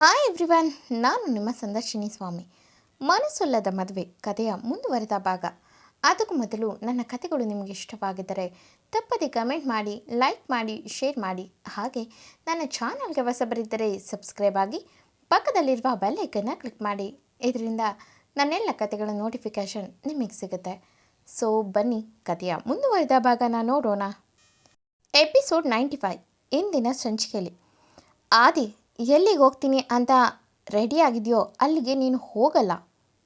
Hi everyone ನಾನು ನಿಮ್ಮ ಸಂದರ್ಶಿನಿ ಸ್ವಾಮಿ. ಮನಸ್ಸೊಲ್ಲದ ಮದುವೆ ಕಥೆಯ ಮುಂದುವರೆದ ಭಾಗ. ಅದಕ್ಕೂ ಮೊದಲು ನನ್ನ ಕಥೆಗಳು ನಿಮಗೆ ಇಷ್ಟವಾಗಿದ್ದರೆ ತಪ್ಪದೆ ಕಮೆಂಟ್ ಮಾಡಿ ಲೈಕ್ ಮಾಡಿ ಶೇರ್ ಮಾಡಿ. ಹಾಗೆ ನನ್ನ ಚಾನಲ್ಗೆ ಹೊಸಬರಿದ್ದರೆ ಸಬ್ಸ್ಕ್ರೈಬ್ ಆಗಿ ಪಕ್ಕದಲ್ಲಿರುವ ಬೆಲ್ಲೈಕನ್ನು ಕ್ಲಿಕ್ ಮಾಡಿ. ಇದರಿಂದ ನನ್ನೆಲ್ಲ ಕಥೆಗಳ ನೋಟಿಫಿಕೇಷನ್ ನಿಮಗೆ ಸಿಗುತ್ತೆ. ಸೊ ಬನ್ನಿ, ಕಥೆಯ ಮುಂದುವರೆದ ಭಾಗನ ನೋಡೋಣ. ಎಪಿಸೋಡ್ ನೈಂಟಿ ಫೈವ್ ಇಂದಿನ ಸಂಚಿಕೆಯಲ್ಲಿ. ಆದಿ ಎಲ್ಲಿಗೆ ಹೋಗ್ತೀನಿ ಅಂತ ರೆಡಿಯಾಗಿದೆಯೋ ಅಲ್ಲಿಗೆ ನೀನು ಹೋಗಲ್ಲ.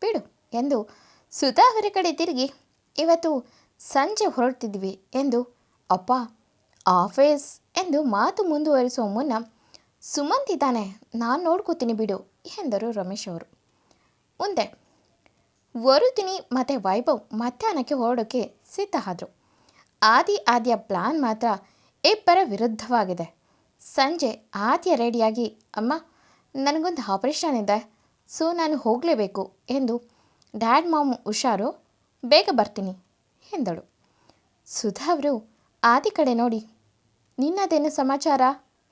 ಬಿಡು ಎಂದು ಸುಧಾ ಅವರ ಕಡೆ ತಿರುಗಿ, ಇವತ್ತು ಸಂಜೆ ಹೊರಡ್ತಿದ್ವಿ ಎಂದು, ಅಪ್ಪ, ಆಫೀಸ್ ಎಂದು ಮಾತು ಮುಂದುವರಿಸುವ ಮುನ್ನ, ಸುಮಂತ್ ಇದ್ದಾನೆ, ನಾನು ನೋಡ್ಕೋತೀನಿ ಬಿಡು ಎಂದರು ರಮೇಶ್ ಅವರು. ಮುಂದೆ ವರುದಿನಿ ಮತ್ತು ವೈಭವ್ ಮಧ್ಯಾಹ್ನಕ್ಕೆ ಹೊರಡೋಕ್ಕೆ ಸಿದ್ಧ ಆದರು. ಆದಿ ಆದಿಯ ಪ್ಲಾನ್ ಮಾತ್ರ ಇಬ್ಬರ ವಿರುದ್ಧವಾಗಿದೆ. ಸಂಜೆ ಆದ್ಯ ರೆಡಿಯಾಗಿ, ಅಮ್ಮ, ನನಗೊಂದು ಆಪರೇಷನ್ ಇದೆ, ಸೊ ನಾನು ಹೋಗಲೇಬೇಕು ಎಂದು ಡ್ಯಾಡ್ ಮಾಮ್ ಹುಷಾರು, ಬೇಗ ಬರ್ತೀನಿ ಎಂದಳು. ಸುಧಾ ಅವರು ಆದಿ ಕಡೆ ನೋಡಿ, ನಿನ್ನದೇನು ಸಮಾಚಾರ?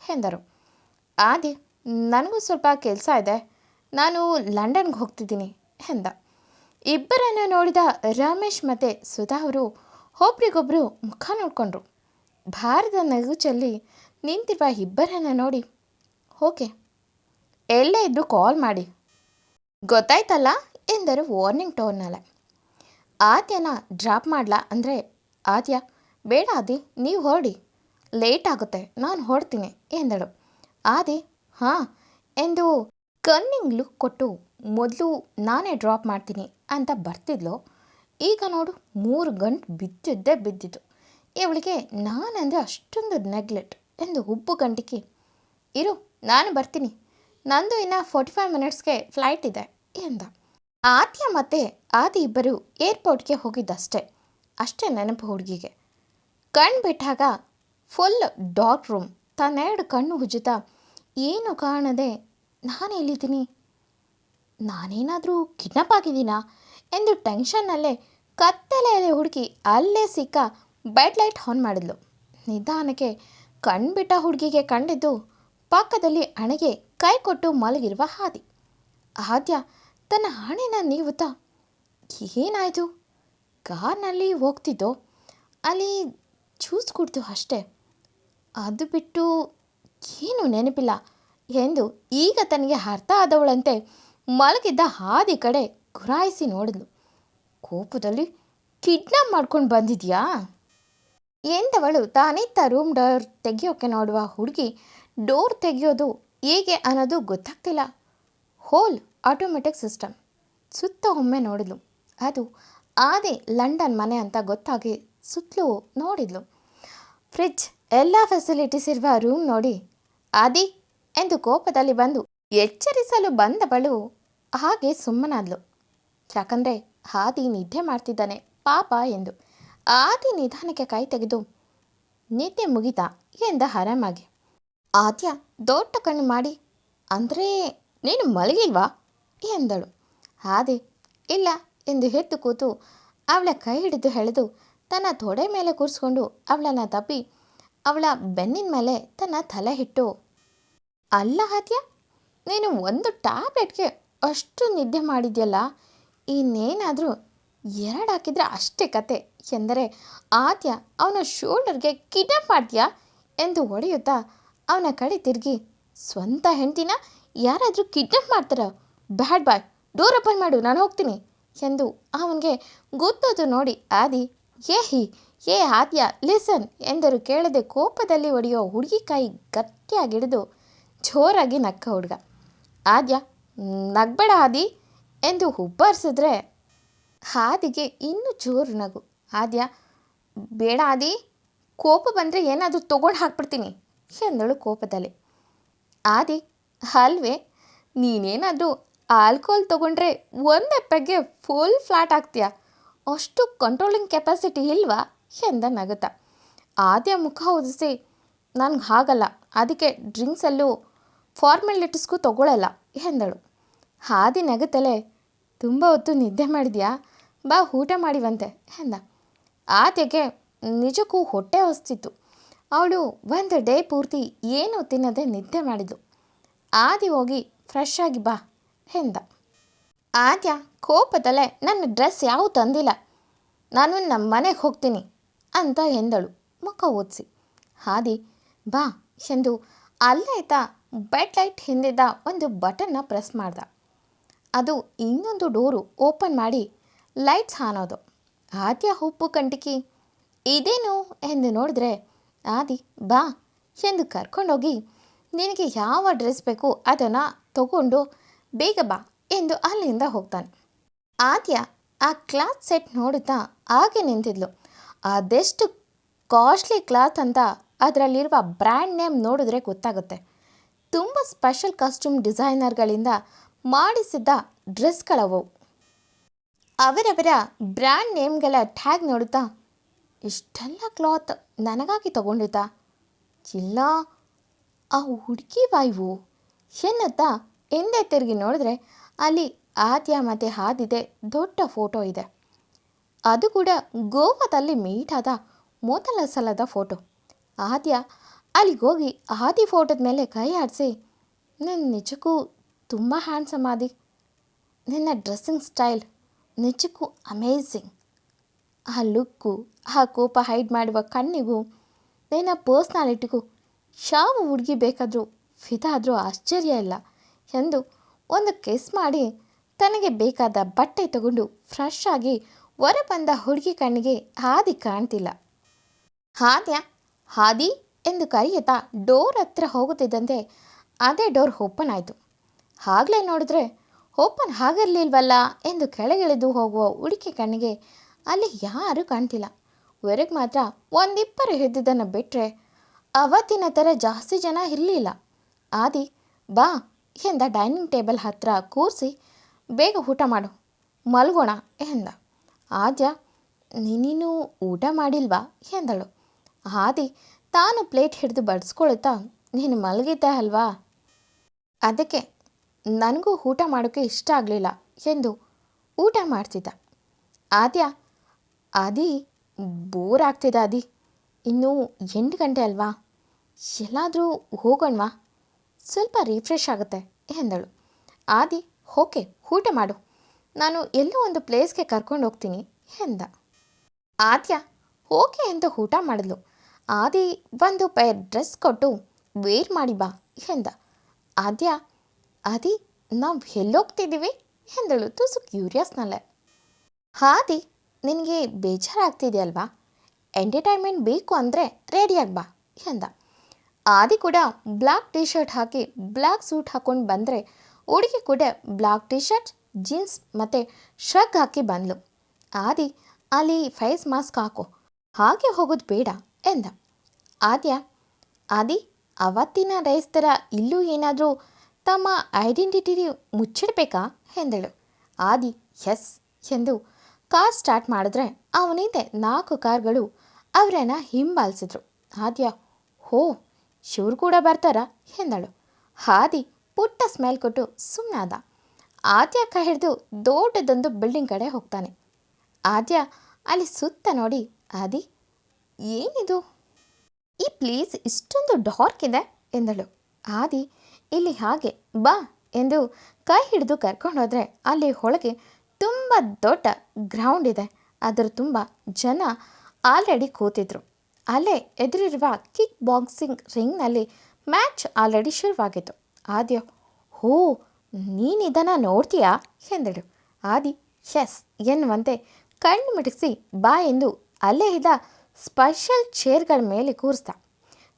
ಎಂದರು. ಆದಿ, ನನಗೂ ಸ್ವಲ್ಪ ಕೆಲಸ ಇದೆ, ನಾನು ಲಂಡನ್ಗೆ ಹೋಗ್ತಿದ್ದೀನಿ ಎಂದ. ಇಬ್ಬರನ್ನು ನೋಡಿದ ರಮೇಶ್ ಮತ್ತು ಸುಧಾ ಅವರು ಒಬ್ರಿಗೊಬ್ಬರು ಮುಖ ನೋಡಿಕೊಂಡ್ರು. ಭಾರತದ ನಗುಚಲ್ಲಿ ನಿಂತಿರುವ ಇಬ್ಬರನ್ನು ನೋಡಿ. ಓಕೆ, ಎಲ್ಲೇ ಇದ್ದು ಕಾಲ್ ಮಾಡಿ. ಗೊತ್ತಾಯ್ತಲ್ಲ? ಎಂದರು ವಾರ್ನಿಂಗ್ ಟೋನ್ನಲ್ಲೇ ಆದ್ಯನ ಡ್ರಾಪ್ ಮಾಡಲಾ? ಅಂದರೆ ಆದ್ಯ ಬೇಡ ಆದಿ, ನೀವು ಹೊರಡಿ. ಲೇಟ್ ಆಗುತ್ತೆ, ನಾನು ಹೊರಡ್ತೀನಿ, ಎಂದಳು. ಆದಿ, ಹಾಂ, ಎಂದು ಕನ್ನಿಂಗ್ ಲುಕ್ ಕೊಟ್ಟು, ಮೊದಲು ನಾನೇ ಡ್ರಾಪ್ ಮಾಡ್ತೀನಿ ಅಂತ ಬರ್ತಿದ್ಲು. ಈಗ ನೋಡು, ಮೂರು ಗಂಟೆ ಬಿದ್ದಿದ್ದೇ ಬಿದ್ದಿತು ಇವಳಿಗೆ ನಾನಂದರೆ ಅಷ್ಟೊಂದು ನೆಗ್ಲೆಕ್ಟ್ ಎಂದು ಹುಬ್ಬು ಗಂಟಿಕೆ ಇರು, ನಾನು ಬರ್ತೀನಿ. ನಂದು ಇನ್ನು ಫೋರ್ಟಿ ಫೈವ್ ಮಿನಿಟ್ಸ್ಗೆ ಫ್ಲೈಟ್ ಇದೆ ಎಂದ. ಆದ್ಯ ಮತ್ತೆ ಆದಿ ಇಬ್ಬರು ಏರ್ಪೋರ್ಟ್ಗೆ ಹೋಗಿದ್ದಷ್ಟೇ. ಅಷ್ಟೇ ನೆನಪು ಹುಡುಗಿಗೆ. ಕಣ್ಣು ಬಿಟ್ಟಾಗ ಫುಲ್ ಡಾರ್ಕ್ ರೂಮ್ ತನ್ನೆರಡು ಕಣ್ಣು ಉಜ್ಜುತ್ತಾ, ಏನು ಕಾಣದೆ, ನಾನು ಎಲ್ಲಿದ್ದೀನಿ? ನಾನೇನಾದರೂ ಕಿಡ್ನಪ್ ಆಗಿದ್ದೀನಾ? ಎಂದು ಟೆನ್ಷನ್ನಲ್ಲೇ ಕತ್ತಲೆಯಲ್ಲಿ ಹುಡುಕಿ ಅಲ್ಲೇ ಸಿಕ್ಕ ಬೆಡ್ ಲೈಟ್ ಆನ್ ಮಾಡಿದ್ಲು. ನಿಧಾನಕ್ಕೆ ಕಣ್ಬಿಟ್ಟ ಹುಡುಗಿಗೆ ಕಂಡಿದ್ದು ಪಕ್ಕದಲ್ಲಿ ಹಣೆಗೆ ಕೈ ಕೊಟ್ಟು ಮಲಗಿರುವ ಹಾದಿ. ಆದ್ಯ ತನ್ನ ಹಣೆನ ನೀವುತ್ತಾ, ಏನಾಯಿತು? ಕಾರ್ನಲ್ಲಿ ಹೋಗ್ತಿದ್ದೋ? ಅಲ್ಲಿ ಜ್ಯೂಸ್ ಕುಡ್ದು ಅಷ್ಟೇ. ಅದು ಬಿಟ್ಟು ಏನು ನೆನಪಿಲ್ಲ ಎಂದು ಈಗ ತನಗೆ ಅರ್ಥ ಆದವಳಂತೆ ಮಲಗಿದ್ದ ಹಾದಿ ಕಡೆ ಗುರಾಯಿಸಿ ನೋಡಿದ್ಲು. ಕೋಪದಲ್ಲಿ ಕಿಡ್ನಾಪ್ ಮಾಡ್ಕೊಂಡು ಬಂದಿದ್ಯಾ? ಎಂದವಳು ತಾನಿದ್ದ ರೂಮ್ ಡೋರ್ ತೆಗೆಯೋಕೆ ನೋಡುವ ಹುಡುಗಿ. ಡೋರ್ ತೆಗೆಯೋದು ಹೇಗೆ ಅನ್ನೋದು ಗೊತ್ತಾಗ್ತಿಲ್ಲ. ಹೋಲ್ ಆಟೋಮೆಟಿಕ್ ಸಿಸ್ಟಮ್ ಸುತ್ತ ಒಮ್ಮೆ ನೋಡಿದ್ಲು. ಅದು ಆದಿ ಲಂಡನ್ ಮನೆ ಅಂತ ಗೊತ್ತಾಗಿ ಸುತ್ತಲೂ ನೋಡಿದ್ಲು. ಫ್ರಿಜ್ ಎಲ್ಲ ಫೆಸಿಲಿಟೀಸ್ ಇರುವ ರೂಮ್ ನೋಡಿ. ಆದಿ ಎಂದು ಕೋಪದಲ್ಲಿ ಬಂದು ಎಚ್ಚರಿಸಲು ಬಂದವಳು ಹಾಗೆ ಸುಮ್ಮನಾದ್ಲು. ಯಾಕಂದರೆ ಹಾದಿ ನಿದ್ದೆ ಮಾಡ್ತಿದ್ದಾನೆ ಪಾಪ ಎಂದು. ಆದಿ ನಿಧಾನಕ್ಕೆ ಕೈ ತೆಗೆದು, ನಿದ್ದೆ ಮುಗಿತಾ ಎಂದ ಹರಾಮಾಗಿ ಆದ್ಯ ದೊಡ್ಡ ಕಣ್ಣು ಮಾಡಿ, ಅಂದರೆ ನೀನು ಮಲಗಿಲ್ವಾ? ಎಂದಳು. ಆದಿ ಇಲ್ಲ, ಎಂದು ಎದ್ದು ಕೂತು ಅವಳ ಕೈ ಹಿಡಿದು ಎಳೆದು ತನ್ನ ತೊಡೆ ಮೇಲೆ ಕೂರಿಸ್ಕೊಂಡು ಅವಳನ್ನು ತಪ್ಪಿ ಅವಳ ಬೆನ್ನಿನ ಮೇಲೆ ತನ್ನ ತಲೆ ಇಟ್ಟು, ಅಲ್ಲ ಆದ್ಯ, ನೀನು ಒಂದು ಟ್ಯಾಬ್ಲೆಟ್ಗೆ ಅಷ್ಟು ನಿದ್ದೆ ಮಾಡಿದ್ಯಲ್ಲ, ಇನ್ನೇನಾದರೂ ಎರಡು ಹಾಕಿದರೆ ಅಷ್ಟೇ ಕತೆ. ಎಂದರೆ, ಆದ್ಯ ಅವನ ಶೋಲ್ಡರ್ಗೆ ಕಿಡ್ನಾಪ್ ಮಾಡ್ತೀಯಾ ಎಂದು ಹೊಡೆಯುತ್ತಾ ಅವನ ಕಡೆ ತಿರುಗಿ, ಸ್ವಂತ ಹೆಂಡತಿನ? ಯಾರಾದರೂ ಕಿಡ್ನಾಪ್ ಮಾಡ್ತಾರ? ಬ್ಯಾಡ್ ಬಾಯ್, ಡೋರ್ ಓಪನ್ ಮಾಡು, ನಾನು ಹೋಗ್ತೀನಿ ಎಂದು ಅವನಿಗೆ ಗೊತ್ತೋದು ನೋಡಿ ಆದಿ, ಏ ಹಿ, ಏ ಆದ್ಯ, ಲಿಸನ್ ಎಂದರು. ಕೇಳದೆ ಕೋಪದಲ್ಲಿ ಒಡೆಯೋ ಹುಡುಗಿ ಕಾಯಿ ಗಟ್ಟಿಯಾಗಿಡಿದು ಜೋರಾಗಿ ನಕ್ಕ ಹುಡುಗ. ಆದ್ಯ, ನಗ್ಬೇಡ ಆದಿ ಎಂದು ಹುಬ್ಬರಿಸಿದ್ರೆ ಹಾದಿಗೆ ಇನ್ನೂ ಜೋರು ನಗು. ಆದ್ಯ, ಬೇಡ ಆದಿ, ಕೋಪ ಬಂದರೆ ಏನಾದರೂ ತಗೊಂಡು ಹಾಕ್ಬಿಡ್ತೀನಿ, ಎಂದಳು ಕೋಪದಲ್ಲಿ. ಆದಿ, ಅಲ್ವೇ, ನೀನೇನಾದರೂ ಆಲ್ಕೋಹಾಲ್ ತಗೊಂಡ್ರೆ ಒಂದು ಎಪ್ಪೆಗೆ ಫುಲ್ ಫ್ಲಾಟ್ ಆಗ್ತೀಯ, ಅಷ್ಟು ಕಂಟ್ರೋಲಿಂಗ್ ಕೆಪಾಸಿಟಿ ಇಲ್ವಾ, ಎಂದ ನಗುತ್ತ. ಆದ್ಯ ಮುಖ ಉದಿಸಿ ನನಗೆ ಹಾಗಲ್ಲ, ಅದಕ್ಕೆ ಡ್ರಿಂಕ್ಸಲ್ಲೂ ಫಾರ್ಮ್ಯಾಲಿಟೀಸ್ಗೂ ತಗೊಳ್ಳಲ್ಲ ಎಂದಳು. ಹಾದಿ ನಗುತ್ತಲೇ ತುಂಬ ಹೊತ್ತು ನಿದ್ದೆ ಮಾಡಿದ್ಯಾ? ಬಾ, ಊಟ ಮಾಡಿವಂತೆ ಎಂದ ಆದ್ಯಗೆ ನಿಜಕ್ಕೂ ಹೊಟ್ಟೆ ಹೊಸ್ತಿತ್ತು. ಅವಳು ಒಂದು ಡೇ ಪೂರ್ತಿ ಏನೂ ತಿನ್ನದೆ ನಿದ್ದೆ ಮಾಡಿದ್ಲು. ಆದಿ ಹೋಗಿ ಫ್ರೆಶ್ ಆಗಿ ಬಾ, ಎಂದ. ಆದ್ಯ ಕೋಪದಲ್ಲೇ, ನನ್ನ ಡ್ರೆಸ್ ಯಾವ ತಂದಿಲ್ಲ. ನಾನು ನಮ್ಮ ಮನೆಗೆ ಹೋಗ್ತೀನಿ, ಅಂತ ಎಂದಳು, ಮುಖ ಓದಿಸಿ. ಹಾದಿ ಬಾ, ಎಂದು ಅಲ್ಲೇ ಬೆಡ್ ಲೈಟ್ ಹಿಂದಿದ್ದ ಒಂದು ಬಟನ್ನ ಪ್ರೆಸ್ ಮಾಡ್ದ. ಅದು ಇನ್ನೊಂದು ಡೋರು ಓಪನ್ ಮಾಡಿ ಲೈಟ್ಸ್ ಹಾನೋದು. ಆದ್ಯ ಉಪ್ಪು ಕಂಟಿಕಿ, ಇದೇನು? ಎಂದು ನೋಡಿದ್ರೆ, ಆದಿ, ಬಾ, ಎಂದು ಕರ್ಕೊಂಡೋಗಿ, ನಿನಗೆ ಯಾವ ಡ್ರೆಸ್ ಬೇಕು ಅದನ್ನು ತಗೊಂಡು ಬೇಗ ಬಾ ಎಂದು ಅಲ್ಲಿಂದ ಹೋಗ್ತಾನೆ. ಆದ್ಯ ಆ ಕ್ಲಾತ್ ಸೆಟ್ ನೋಡುತ್ತಾ ಹಾಗೆ ನಿಂತಿದ್ಲು. ಅದೆಷ್ಟು ಕಾಸ್ಟ್ಲಿ ಕ್ಲಾತ್ ಅಂತ ಅದರಲ್ಲಿರುವ ಬ್ರ್ಯಾಂಡ್ ನೇಮ್ ನೋಡಿದ್ರೆ ಗೊತ್ತಾಗುತ್ತೆ. ತುಂಬ ಸ್ಪೆಷಲ್ ಕಾಸ್ಟ್ಯೂಮ್ ಡಿಸೈನರ್ಗಳಿಂದ ಮಾಡಿಸಿದ್ದ ಡ್ರೆಸ್ಗಳವು. ಅವರವರ ಬ್ರ್ಯಾಂಡ್ ನೇಮ್ಗಳ ಟ್ಯಾಗ್ ನೋಡುತ್ತಾ, ಇಷ್ಟೆಲ್ಲ ಕ್ಲಾತ್ ನನಗಾಗಿ ತಗೊಂಡಿದ್ದ. ಇಲ್ಲ, ಆ ಹುಡುಗಿ ಬಾಯ್ವು ಏನತ್ತಾ ಹಿಂದೆ ತಿರುಗಿ ನೋಡಿದ್ರೆ ಅಲ್ಲಿ ಆದ್ಯ ಮತ್ತೆ ಹಾದಿದೆ ದೊಡ್ಡ ಫೋಟೋ ಇದೆ. ಅದು ಕೂಡ ಗೋವಾದಲ್ಲಿ ಮೀಟ್ ಆದ ಮೊದಲ ಸಲದ ಫೋಟೋ. ಆದ್ಯ ಅಲ್ಲಿಗೋಗಿ ಆದಿ ಫೋಟೋದ ಮೇಲೆ ಕೈ ಆಡಿಸಿ ನನ್ನ ನಿಜಕ್ಕೂ ತುಂಬ ಹ್ಯಾಂಡ್ಸಮ್ ಆದಿ. ನಿನ್ನ ಡ್ರೆಸ್ಸಿಂಗ್ ಸ್ಟೈಲ್ ನಿಜಕ್ಕೂ ಅಮೇಝಿಂಗ್ ಆ ಲುಕ್ಕು ಆ ಕೋಪ ಹೈಡ್ ಮಾಡುವ ಕಣ್ಣಿಗೂ, ನಿನ್ನ ಪರ್ಸ್ನಾಲಿಟಿಗೂ ಯಾವ ಹುಡುಗಿ ಬೇಕಾದರೂ ಫಿದಾದರೂ ಆಶ್ಚರ್ಯ ಇಲ್ಲ ಎಂದು ಒಂದು ಕಿಸ್ ಮಾಡಿ ತನಗೆ ಬೇಕಾದ ಬಟ್ಟೆ ತಗೊಂಡು ಫ್ರೆಶ್ ಆಗಿ ಹೊರ ಬಂದ ಹುಡುಗಿ ಕಣ್ಣಿಗೆ ಹಾದಿ ಕಾಣ್ತಿಲ್ಲ. ಹಾದ್ಯ ಹಾದಿ ಎಂದು ಕರೆಯುತ್ತಾ ಡೋರ್ ಹತ್ರ ಹೋಗುತ್ತಿದ್ದಂತೆ ಅದೇ ಡೋರ್ ಓಪನ್ ಆಯಿತು. ಆಗಲೇ ನೋಡಿದ್ರೆ ಓಪನ್ ಆಗಿರಲಿಲ್ವಲ್ಲ ಎಂದು ಕೆಳಗಿಳಿದು ಹೋಗುವ ಹುಡುಗಿ ಕಣ್ಣಿಗೆ ಅಲ್ಲಿ ಯಾರೂ ಕಾಣ್ತಿಲ್ಲ. ಹೊರಗೆ ಮಾತ್ರ ಒಂದಿಬ್ಬರು ಹಿಡಿದಿದ್ದನ್ನು ಬಿಟ್ಟರೆ ಅವತ್ತಿನ ಥರ ಜಾಸ್ತಿ ಜನ ಇರಲಿಲ್ಲ. ಆದಿ, ಬಾ, ಎಂದ ಡೈನಿಂಗ್ ಟೇಬಲ್ ಹತ್ತಿರ ಕೂರಿಸಿ ಬೇಗ ಊಟ ಮಾಡು, ಮಲ್ಗೋಣ ಎಂದ. ಆದ್ಯ ನೀನೂ ಊಟ ಮಾಡಿಲ್ವಾ ಎಂದಳು. ಆದಿ, ತಾನು ಪ್ಲೇಟ್ ಹಿಡಿದು ಬಡಿಸ್ಕೊಳ್ತಾ ನೀನು ಮಲಗಿದ್ದೆ ಅಲ್ವಾ? ಅದಕ್ಕೆ ನನಗೂ ಊಟ ಮಾಡೋಕ್ಕೆ ಇಷ್ಟ ಆಗಲಿಲ್ಲ ಎಂದು ಊಟ ಮಾಡ್ತಿದ್ದ. ಆದ್ಯ, ಆದಿ ಬೋರ್ ಆಗ್ತಿದೆ ಆದಿ. ಇನ್ನೂ ಎಂಟು ಗಂಟೆ ಅಲ್ವಾ? ಎಲ್ಲಾದರೂ ಹೋಗೋಣವಾ? ಸ್ವಲ್ಪ ರಿಫ್ರೆಶ್ ಆಗುತ್ತೆ, ಎಂದಳು. ಆದಿ, ಓಕೆ, ಊಟ ಮಾಡು. ನಾನು ಎಲ್ಲೋ ಒಂದು ಪ್ಲೇಸ್ಗೆ ಕರ್ಕೊಂಡು ಹೋಗ್ತೀನಿ, ಎಂದ. ಆದ್ಯ, ಓಕೆ ಅಂತ ಊಟ ಮಾಡಿದ್ಲು. ಆದಿ, ಒಂದು ಪೇರ್ ಡ್ರೆಸ್ ಕೊಟ್ಟು ವೇರ್ ಮಾಡಿ ಬಾ, ಎಂದ. ಆದ್ಯ ಆದಿ, ನಾವು ಎಲ್ಲೋಗ್ತಿದ್ದೀವಿ ಎಂದಳು ತುಸು ಕ್ಯೂರಿಯಸ್ನಲ್ಲೇ ಹಾದಿ ನಿನಗೆ ಬೇಜಾರಾಗ್ತಿದೆಯಲ್ವಾ? ಎಂಟರ್ಟೈನ್ಮೆಂಟ್ ಬೇಕು ಅಂದರೆ ರೆಡಿಯಾಗಿ ಬಾ ಎಂದ. ಆದಿ ಕೂಡ ಬ್ಲ್ಯಾಕ್ ಟೀ ಶರ್ಟ್ ಹಾಕಿ ಬ್ಲ್ಯಾಕ್ ಸೂಟ್ ಹಾಕ್ಕೊಂಡು ಬಂದರೆ ಹುಡುಗಿ ಕೂಡ ಬ್ಲ್ಯಾಕ್ ಟೀ ಶರ್ಟ್ ಜೀನ್ಸ್ ಮತ್ತು ಶ್ರಗ್ ಹಾಕಿ ಬಂದಳು ಆದಿ, ಅಲ್ಲಿ ಫೇಸ್ ಮಾಸ್ಕ್ ಹಾಕು. ಹಾಗೆ ಹೋಗೋದು ಬೇಡ ಎಂದ. ಆದ್ಯ, ಆದಿ, ಅವತ್ತಿನ ರೈಸ್ ಥರ ಇಲ್ಲೂ ಏನಾದರೂ ತಮ್ಮ ಐಡೆಂಟಿಟಿ ಮುಚ್ಚಿಡಬೇಕಾ? ಎಂದಳು. ಆದಿ, ಎಸ್ ಎಂದು ಕಾರ್ ಸ್ಟಾರ್ಟ್ ಮಾಡಿದ್ರೆ ಅವನಿಂದೆ ನಾಲ್ಕು ಕಾರ್ಗಳು ಅವರನ್ನು ಹಿಂಬಾಲಿಸಿದ್ರು. ಆದ್ಯ, ಹೋ ಶಿವ್ರು ಕೂಡ ಬರ್ತಾರಾ? ಎಂದಳು. ಹಾದಿ ಪುಟ್ಟ ಸ್ಮೆಲ್ ಕೊಟ್ಟು ಸುಮ್ಮನಾದ ಆದ್ಯ ಕೈ ಹಿಡಿದು ದೊಡ್ಡದೊಂದು ಬಿಲ್ಡಿಂಗ್ ಕಡೆ ಹೋಗ್ತಾನೆ. ಆದ್ಯ ಅಲ್ಲಿ ಸುತ್ತ ನೋಡಿ, ಆದಿ, ಏನಿದು? ಈ ಪ್ಲೇಸ್ ಇಷ್ಟೊಂದು ಡಾರ್ಕ್ ಇದೆ? ಎಂದಳು. ಆದಿ ಇಲ್ಲಿ ಹಾಗೆ ಬಾ ಎಂದು ಕೈ ಹಿಡಿದು ಕರ್ಕೊಂಡು ಹೋದರೆ ಅಲ್ಲಿ ಒಳಗೆ ತುಂಬ ದೊಡ್ಡ ಗ್ರೌಂಡ್ ಇದೆ. ಅದರ ತುಂಬ ಜನ ಆಲ್ರೆಡಿ ಕೂತಿದ್ರು. ಅಲ್ಲೇ ಎದುರಿರುವ ಕಿಕ್ ಬಾಕ್ಸಿಂಗ್ ರಿಂಗ್ನಲ್ಲಿ ಮ್ಯಾಚ್ ಆಲ್ರೆಡಿ ಶುರುವಾಗಿತ್ತು. ಆದ್ಯ, ಹೋ, ನೀನು ಇದನ್ನು ನೋಡ್ತೀಯಾ? ಎಂದಳು. ಆದಿ ಎಸ್ ಎನ್ನುವಂತೆ ಕಣ್ಣು ಮಿಡಿಸಿ ಬಾ ಎಂದು ಅಲ್ಲೇ ಇದ್ದ ಸ್ಪೆಷಲ್ ಚೇರ್ಗಳ ಮೇಲೆ ಕೂರಿಸ್ದ.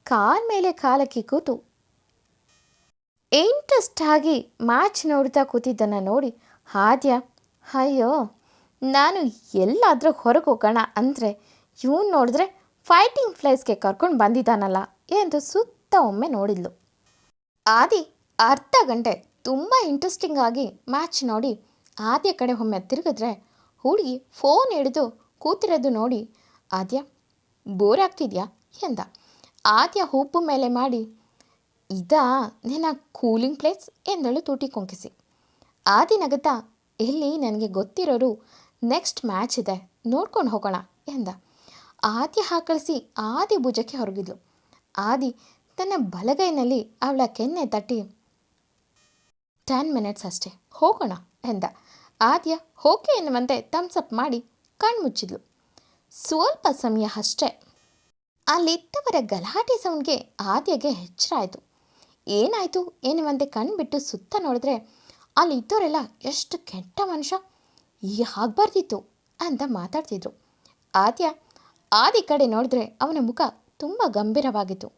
ಕಾಲ್ ಮೇಲೆ ಕಾಲಕ್ಕೆ ಕೂತು ಇಂಟ್ರೆಸ್ಟ್ ಆಗಿ ಮ್ಯಾಚ್ ನೋಡ್ತಾ ಕೂತಿದ್ದನ್ನು ನೋಡಿ ಆದ್ಯ, ಅಯ್ಯೋ, ನಾನು ಎಲ್ಲಾದರೂ ಹೊರಗೆ ಹೋಗೋಣ ಅಂದರೆ ಇವನು ನೋಡಿದ್ರೆ ಫೈಟಿಂಗ್ ಪ್ಲೇಸ್ಗೆ ಕರ್ಕೊಂಡು ಬಂದಿದ್ದಾನಲ್ಲ ಎಂದು ಸುತ್ತ ಒಮ್ಮೆ ನೋಡಿದ್ಲು. ಆದಿ ಅರ್ಧ ಗಂಟೆ ತುಂಬ ಇಂಟ್ರೆಸ್ಟಿಂಗ್ ಆಗಿ ಮ್ಯಾಚ್ ನೋಡಿ ಆದ್ಯ ಕಡೆ ಒಮ್ಮೆ ತಿರುಗಿದ್ರೆ ಹುಡುಗಿ ಫೋನ್ ಹಿಡಿದು ಕೂತಿರೋದು ನೋಡಿ, ಆದ್ಯ ಬೋರ್ ಆಗ್ತಿದ್ಯಾ? ಎಂದ. ಆದ್ಯ ಉಪ್ಪು ಮೇಲೆ ಮಾಡಿ ಇದಾ ನಿನ್ನ ಕೂಲಿಂಗ್ ಪ್ಲೇಸ್ ಎಂದಳು ತೂಟಿ ಕೊಂಕಿಸಿ ಆದಿ ದಿನಗತ ಇಲ್ಲಿ ನನಗೆ ಗೊತ್ತಿರೋರು ನೆಕ್ಸ್ಟ್ ಮ್ಯಾಚ್ ಇದೆ ನೋಡ್ಕೊಂಡು ಹೋಗೋಣ ಎಂದ ಆದಿ ಹಾಕಳಿಸಿ ಆದಿ ಭುಜಕ್ಕೆ ಹೊರಗಿದ್ಲು ಆದಿ ತನ್ನ ಬಲಗೈನಲ್ಲಿ ಅವಳ ಕೆನ್ನೆ ತಟ್ಟಿ ಟೆನ್ ಮಿನಿಟ್ಸ್ ಅಷ್ಟೇ ಹೋಗೋಣ ಎಂದ ಆದ್ಯ ಓಕೆ ಎನ್ನುವಂತೆ ಥಮ್ಸಪ್ ಮಾಡಿ ಕಣ್ಮುಚ್ಚಿದ್ಲು ಸ್ವಲ್ಪ ಸಮಯ ಅಷ್ಟೇ ಅಲ್ಲಿದ್ದವರ ಗಲಾಟೆ ಸೌಂಡ್ಗೆ ಆದ್ಯಗೆ ಎಚ್ಚರ ಆಯಿತು ಏನಾಯಿತು? ಎನ್ನುವಂತೆ ಕಣ್ಬಿಟ್ಟು ಸುತ್ತ ನೋಡಿದ್ರೆ ಅಲ್ಲಿ ಇದ್ದವರೆಲ್ಲ ಎಷ್ಟು ಕೆಟ್ಟ ಮನುಷ್ಯ. ಈ ಆಗ್ಬಾರ್ದಿತ್ತು ಅಂತ ಮಾತಾಡ್ತಿದ್ರು. ಆದ್ಯ ಆದಿ ಕಡೆ ನೋಡಿದ್ರೆ ಅವನ ಮುಖ ತುಂಬ ಗಂಭೀರವಾಗಿತ್ತು.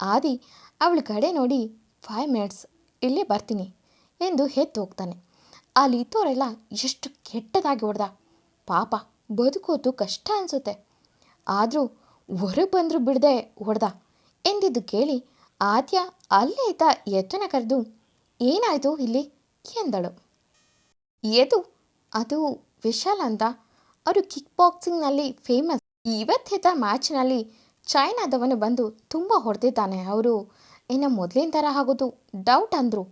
ಆದಿ, ಅವಳ ಕಡೆ ನೋಡಿ ಫೈವ್ ಮಿನಿಟ್ಸ್ ಇಲ್ಲೇ ಬರ್ತೀನಿ ಎಂದು ಎದ್ದು ಹೋಗ್ತಾನೆ. ಅಲ್ಲಿ ಇದ್ದವರೆಲ್ಲ ಎಷ್ಟು ಕೆಟ್ಟದಾಗಿ ಹೊಡೆದ ಪಾಪ, ಬದುಕೋದು ಕಷ್ಟ ಅನಿಸುತ್ತೆ. ಆದರೂ ಹೊರಗೆ ಬಂದರೂ ಬಿಡದೆ ಹೊಡೆದ ಎಂದಿದ್ದು ಕೇಳಿ ಆದ್ಯ ಅಲ್ಲೇ ಇದ್ದ ಎತ್ತನ ಕರೆದು, ಏನಾಯಿತು ಇಲ್ಲಿ? ಎಂದಳು. ಎದು, ಅದು ವಿಶಾಲ್ ಅಂತ ಅವರು ಕಿಕ್ ಬಾಕ್ಸಿಂಗ್ನಲ್ಲಿ ಫೇಮಸ್. ಇವತ್ತಿದ್ದ ಮ್ಯಾಚ್ನಲ್ಲಿ ಚೈನಾದವನು ಬಂದು ತುಂಬ ಹೊಡೆದಿದ್ದಾನೆ. ಅವರು ಇನ್ನು ಮೊದಲಿನ ಥರ ಆಗೋದು ಡೌಟ್ ಅಂದರು.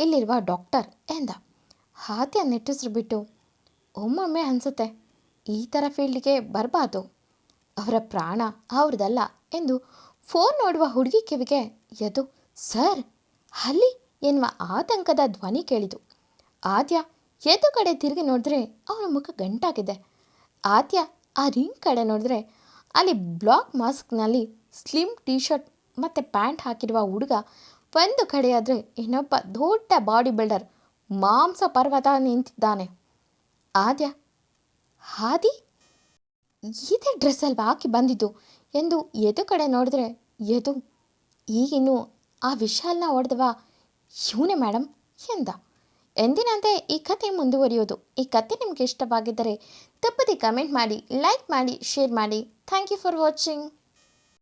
ಇಲ್ಲಿರುವ ಡಾಕ್ಟರ್ ಎಂದ. ಹಾದ್ಯ ನೆಟ್ಟಿಸ್ರು ಬಿಟ್ಟು. ಒಮ್ಮೊಮ್ಮೆ ಅನಿಸುತ್ತೆ ಈ ಥರ ಫೀಲ್ಡ್ಗೆ ಬರಬಾರ್ದು. ಅವರ ಪ್ರಾಣ ಅವ್ರದ್ದಲ್ಲ ಎಂದು ಫೋನ್ ನೋಡುವ ಹುಡುಗಿ ಕಿವಿಗೆ, ಎದು, ಸರ್? ಅಲ್ಲಿ ಎನ್ನುವ ಆತಂಕದ ಧ್ವನಿ ಕೇಳಿತು. ಆದ್ಯ ಎದ್ದು ಕಡೆ ತಿರುಗಿ ನೋಡಿದ್ರೆ ಅವನ ಮುಖ ಗಂಟಾಗಿದೆ. ಆದ್ಯ ಆ ರಿಂಗ್ ಕಡೆ ನೋಡಿದ್ರೆ ಅಲ್ಲಿ ಬ್ಲಾಕ್ ಮಾಸ್ಕ್ನಲ್ಲಿ ಸ್ಲಿಮ್ ಟೀ ಶರ್ಟ್ ಮತ್ತು ಪ್ಯಾಂಟ್ ಹಾಕಿರುವ ಹುಡುಗ, ಒಂದು ಕಡೆಯಾದರೆ ಇನ್ನೊಬ್ಬ ದೊಡ್ಡ ಬಾಡಿ ಬಿಲ್ಡರ್, ಮಾಂಸ ಪರ್ವತ ನಿಂತಿದ್ದಾನೆ. ಆದ್ಯ, ಹಾದಿ, ಇದೇ ಡ್ರೆಸ್ ಅಲ್ವಾ ಹಾಕಿ ಬಂದಿದ್ದು? ಎಂದು ಎದು ಕಡೆ ನೋಡಿದ್ರೆ, ಎದು, ಈಗಿನ್ನು ಆ ವಿಶಾಲ್ನ ಹೊಡೆದವ ಇವನೇ ಮೇಡಮ್ ಎಂದ. ಎಂದಿನಂತೆ ಈ ಕತೆ ಮುಂದುವರಿಯೋದು ಈ ಕತೆ ನಿಮಗೆ ಇಷ್ಟವಾಗಿದ್ದರೆ ತಪ್ಪದೆ ಕಮೆಂಟ್ ಮಾಡಿ, ಲೈಕ್ ಮಾಡಿ, ಶೇರ್ ಮಾಡಿ. Thank you for watching.